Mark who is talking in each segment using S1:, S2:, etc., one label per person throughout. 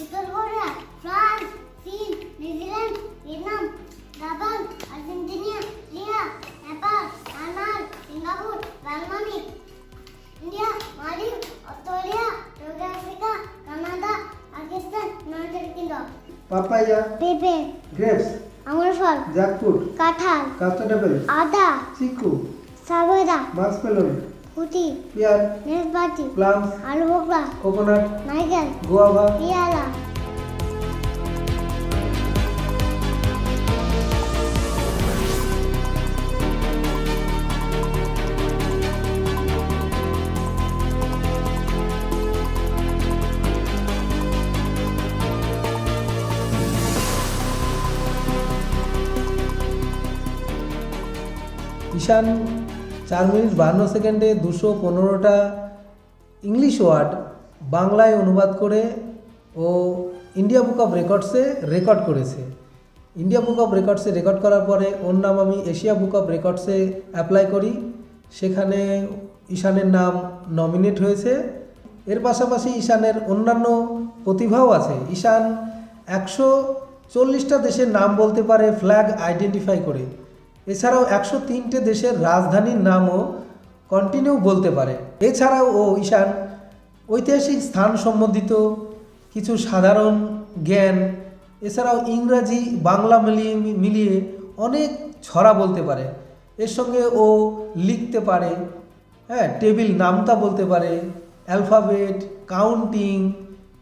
S1: উত্তর Korea France চীন New Zealand Vietnam Japan Argentina লিয়া Nepal Myanmar Singapore Germany India মালদ্বীপ অস্ট্রেলিয়া দক্ষিণ Africa Canada Pakistan United Kingdom.
S2: Papaya
S1: পেঁপে
S2: grapes
S1: আঙুর ফল
S2: জ্যাকফ্রুট
S1: কাঁঠাল
S2: কাস্টার্ড অ্যাপেল
S1: আদা
S2: চিকু
S1: সাবেদা
S2: মাস্কমেলন
S1: কুটি
S2: পিয়ার
S1: নেসপাতি
S2: প্লামস
S1: আলু বোকরা
S2: কোকোনাট
S1: নারকেল
S2: গোয়াভা
S1: পেয়ারা।
S3: ঈশান চার মিনিট বান্ন সেকেন্ডে দুশো পনেরোটা ইংলিশ ওয়ার্ড বাংলায় অনুবাদ করে ও ইন্ডিয়া বুক অফ রেকর্ডসে রেকর্ড করেছে। ইন্ডিয়া বুক অফ রেকর্ডসে রেকর্ড করার পরে ওর নাম আমি এশিয়া বুক অফ রেকর্ডসে অ্যাপ্লাই করি। সেখানে ঈশানের নাম নমিনেট হয়েছে। এর পাশাপাশি ঈশানের অন্যান্য প্রতিভাও আছে। ঈশান একশো চল্লিশটা দেশের নাম বলতে পারে ফ্ল্যাগ আইডেন্টিফাই করে। এছাড়াও একশো তিনটে দেশের রাজধানীর নামও কন্টিনিউ বলতে পারে। এছাড়াও, ও ঈশান, ঐতিহাসিক স্থান সম্বন্ধিত কিছু সাধারণ জ্ঞান, এছাড়াও ইংরাজি, বাংলা মিলিয়ে মিলিয়ে অনেক ছড়া বলতে পারে। এর সঙ্গে ও লিখতে পারে হ্যাঁ টেবিল নামতা বলতে পারে, অ্যালফাবেট, কাউন্টিং,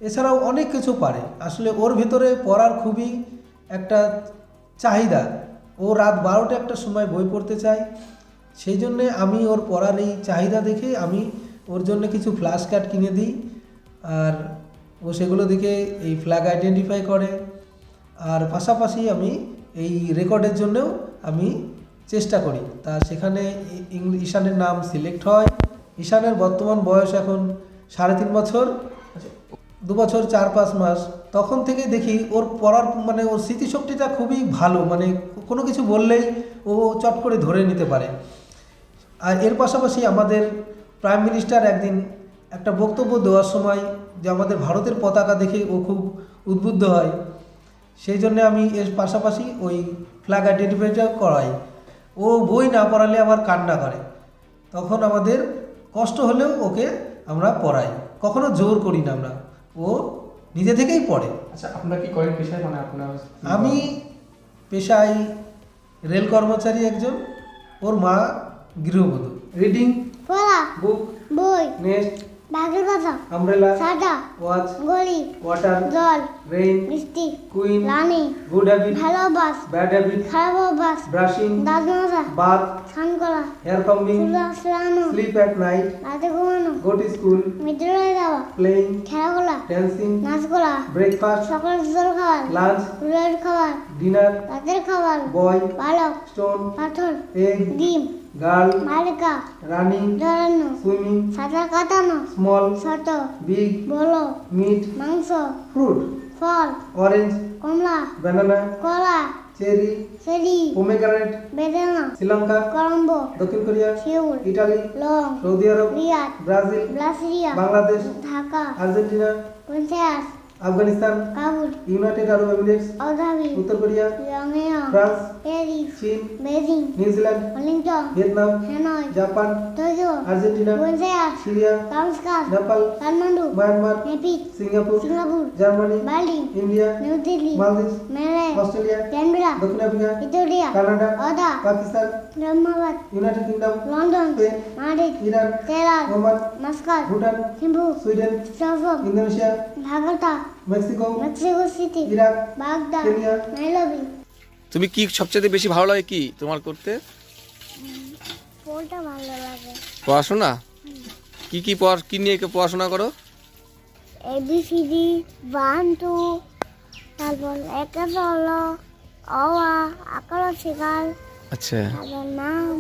S3: এছাড়াও অনেক কিছু পারে। আসলে ওর ভেতরে পড়ার খুবই একটা চাহিদা। ও রাত বারোটা একটা সময় বই পড়তে চায়। সেই জন্যে আমি ওর পড়ার এই চাহিদা দেখে আমি ওর জন্য কিছু ফ্ল্যাশ কার্ড কিনে দিই। আর ও সেগুলো দেখে এই ফ্ল্যাগ আইডেন্টিফাই করে। আর পাশাপাশি আমি এই রেকর্ডের জন্যও আমি চেষ্টা করি। তা সেখানে ঈশানের নাম সিলেক্ট হয়। ঈশানের বর্তমান বয়স এখন সাড়ে তিন বছর। দু বছর চার পাঁচ মাস, তখন থেকে দেখি ওর পড়ার মানে ওর স্মৃতিশক্তিটা খুবই ভালো মানে কোনো কিছু বললেই ও চট করে ধরে নিতে পারে। আর এর পাশাপাশি আমাদের প্রাইম মিনিস্টার একদিন একটা বক্তব্য দেওয়ার সময় যে আমাদের ভারতের পতাকা দেখে ও খুব উদ্বুদ্ধ হয়। সেই জন্য আমি এর পাশাপাশি ওই ফ্ল্যাগ আইডেন্টিফাইটা করাই। ও বই না পড়ালে আবার কান্না করে। তখন আমাদের কষ্ট হলেও ওকে আমরা পড়াই। কখনো জোর করি না আমরা। ও নিজে থেকেই পড়ে।
S4: আচ্ছা আপনারা কি করেন পেশায়? মানে আপনার
S3: আমি পেশায় রেল কর্মচারী একজন ওর মা গৃহবধূ। রিডিং
S1: পড়া
S3: বুক
S1: বই
S3: নেস্ট
S1: বাঘের কথা
S3: আমব্রেলা
S1: সাদা
S3: ওয়াচ
S1: গলি
S3: ওয়াটার
S1: জল
S3: রেইন
S1: মিষ্টি
S3: কুইন
S1: রানী
S3: গুড হ্যাবিট
S1: ভালো বাস
S3: ব্যাড হ্যাবিট
S1: খারাপ অভ্যাস
S3: ব্রাশিং
S1: দাঁত মাজা
S3: বাথ
S1: স্নান করা
S3: hair combing sleep at night
S1: রাতে ঘুমানো
S3: গো টু স্কুল
S1: বিদ্যালয়ে যাওয়া
S3: প্লেইং
S1: খেলা করা
S3: ড্যান্সিং
S1: নাচ করা
S3: ব্রেকফাস্ট
S1: সকালের জল খাবার
S3: লাঞ্চ
S1: দুপুরের খাবার
S3: ডিনার
S1: রাতের খাবার
S3: বয়
S1: বালক
S3: স্টোন
S1: পাথর
S3: এগ
S1: ডিম
S3: গার্ল
S1: বালিকা
S3: রানিং
S1: জড়ানো
S3: সুইমিং
S1: সাঁতার কাটানো
S3: স্মল
S1: ছোট
S3: বিগ
S1: বড়
S3: মিট
S1: মাংস
S3: ফ্রুট
S1: ফল
S3: অরেঞ্জ
S1: কমলা
S3: ব্যানানা
S1: কলা
S3: चेरी
S1: चेरी
S3: पोमेग्रेनेट
S1: बेदाना
S3: श्रीलंका
S1: कोलंबो
S3: दक्षिण Korea
S1: Seoul
S3: Italy
S1: long
S3: Saudi Arab
S1: Riyadh
S3: Brazil
S1: Brasilia
S3: Bangladesh
S1: Dhaka
S3: Argentina
S1: panchayat
S3: Afghanistan
S1: Kabul
S3: United Arab Emirates
S1: Abu Dhabi
S3: উত্তর কোরিয়া
S1: লংএও
S3: ফ্রান্স
S1: প্যারিস
S3: চীন
S1: Beijing
S3: New Zealand
S1: Wellington
S3: Vietnam
S1: Hanoi
S3: Japan
S1: Tokyo
S3: Argentina
S1: পঞ্চাশ
S3: Syria
S1: কামস্কার
S3: Nepal
S1: Kathmandu
S3: Myanmar
S1: নেপিক
S3: Singapore
S1: Singapore
S3: Germany
S1: Berlin
S3: India
S1: New Delhi
S3: মালদ্বীপ
S1: Male
S3: Australia
S1: Canberra
S3: দক্ষিণ Africa
S1: Italia
S3: Canada
S1: অদা
S3: Pakistan
S1: Islamabad
S3: United Kingdom
S1: London
S3: Spain
S1: Madrid
S3: Iran
S1: Tehran
S3: Oman
S1: Muscat
S3: Bhutan
S1: Thimphu
S3: Sweden
S1: Stockholm
S3: Indonesia
S1: ঢাকাটা
S3: Mexico
S1: Mexico City
S3: Iraq
S1: Baghdad
S3: Kenya.
S1: Nairobi
S5: তুমি কি সবচেয়ে বেশি ভালো লাগে কি তোমার করতে?
S1: পোলটা ভালো লাগে।
S5: পড়াশোনা? কি কি পড় কি নিয়ে পড়াশোনা করো?
S1: এবিসিডি ওয়ান টু তারপর একে হলো অ আ আকার শিকার
S5: আচ্ছা।
S1: তারপর নাম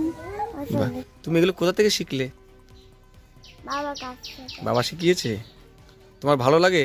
S5: তুমি এগুলো কোথা থেকে শিখলে?
S1: বাবার কাছে
S5: বাবা শিখিয়েছে? তোমার ভালো লাগে?